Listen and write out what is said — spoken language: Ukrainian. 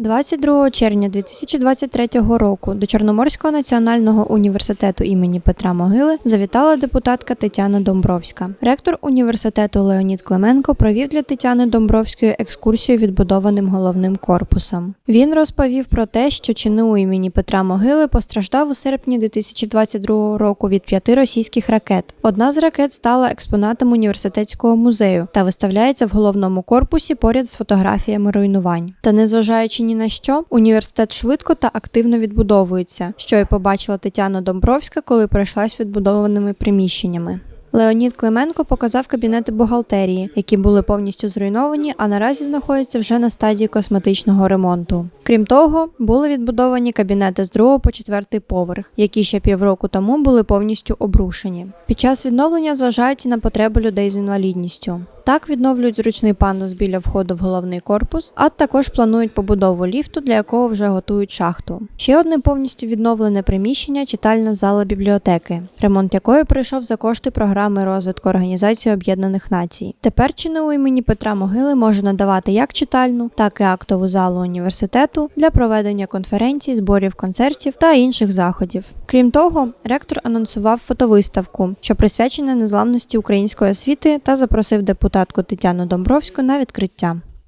22 червня 2023 року до Чорноморського національного університету імені Петра Могили завітала депутатка Тетяна Домбровська. Ректор університету Леонід Клименко провів для Тетяни Домбровської екскурсію відбудованим головним корпусом. Він розповів про те, що ЧНУ імені Петра Могили постраждав у серпні 2022 року від п'яти російських ракет. Одна з ракет стала експонатом університетського музею та виставляється в головному корпусі поряд з фотографіями руйнувань. Та незважаючи ні на що, університет швидко та активно відбудовується, що й побачила Тетяна Домбровська, коли пройшлась відбудованими приміщеннями. Леонід Клименко показав кабінети бухгалтерії, які були повністю зруйновані, а наразі знаходяться вже на стадії косметичного ремонту. Крім того, були відбудовані кабінети з другого по четвертий поверх, які ще півроку тому були повністю обрушені. Під час відновлення зважають і на потреби людей з інвалідністю. Так відновлюють зручний пандус біля входу в головний корпус, а також планують побудову ліфту, для якого вже готують шахту. Ще одне повністю відновлене приміщення читальна зала бібліотеки, ремонт якої пройшов за кошти програми розвитку Організації Об'єднаних Націй. Тепер ЧНУ імені Петра Могили може надавати як читальну, так і актову залу університету для проведення конференцій, зборів концертів та інших заходів. Крім того, ректор анонсував фотовиставку, що присвячена незламності української освіти, та запросив депутатку Тетяну Домбровську на відкриття.